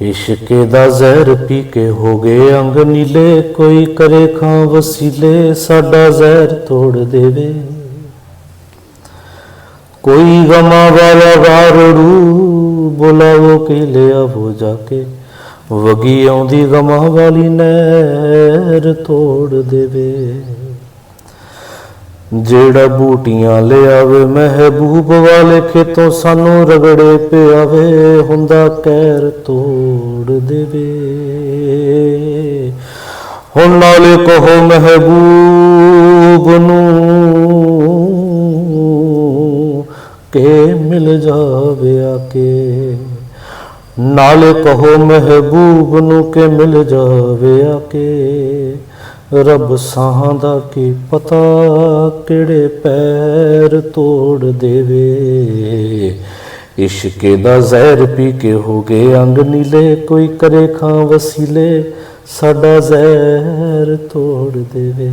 ਇਸ਼ਕੇ ਦਾ ਜ਼ਹਿਰ ਪੀ ਕੇ ਹੋ ਗਏ ਅੰਗ ਨੀਲੇ, ਕੋਈ ਕਰੇ ਖਾਂ ਵਸੀਲੇ, ਸਾਡਾ ਜ਼ਹਿਰ ਤੋੜ ਦੇਵੇ। ਕੋਈ ਗਮਾ ਵਾਲਾ ਵਾਰੂ ਬੁਲਾਵੋ ਕਿ ਲਿਆਵੋ ਜਾ ਕੇ, ਵਗੀ ਆਉਂਦੀ ਗਮਾ ਵਾਲੀ ਨਹਿਰ ਤੋੜ ਦੇਵੇ। ਜਿਹੜਾ ਬੂਟੀਆਂ ਲਿਆਵੇ, ਮਹਿਬੂਬ ਵਾਲੇ ਖੇਤੋਂ ਸਾਨੂੰ ਰਗੜੇ ਪਿਆਵੇ, ਹੁੰਦਾ ਕਹਿਰ ਤੋੜ ਦੇਵੇ। ਹੁਣ ਨਾਲੇ ਕਹੋ ਮਹਿਬੂਬ ਨੂੰ, ਕਿ ਮਿਲ ਜਾਵੇ ਆ ਕੇ ਨਾਲੇ ਕਹੋ ਮਹਿਬੂਬ ਨੂੰ, ਕਿ ਮਿਲ ਜਾਵੇ ਆ ਕੇ ਰੱਬ ਸਾਹਾਂ ਦਾ ਕੀ ਪਤਾ ਕਿਹੜੇ ਪੈਰ ਤੋੜ ਦੇਵੇ? ਇਸ਼ਕੇ ਦਾ ਜ਼ਹਿਰ ਪੀ ਕੇ ਹੋ ਗਏ ਅੰਗ ਨੀਲੇ, ਕੋਈ ਕਰੇ ਖਾਂ ਵਸੀਲੇ, ਸਾਡਾ ਜ਼ਹਿਰ ਤੋੜ ਦੇਵੇ।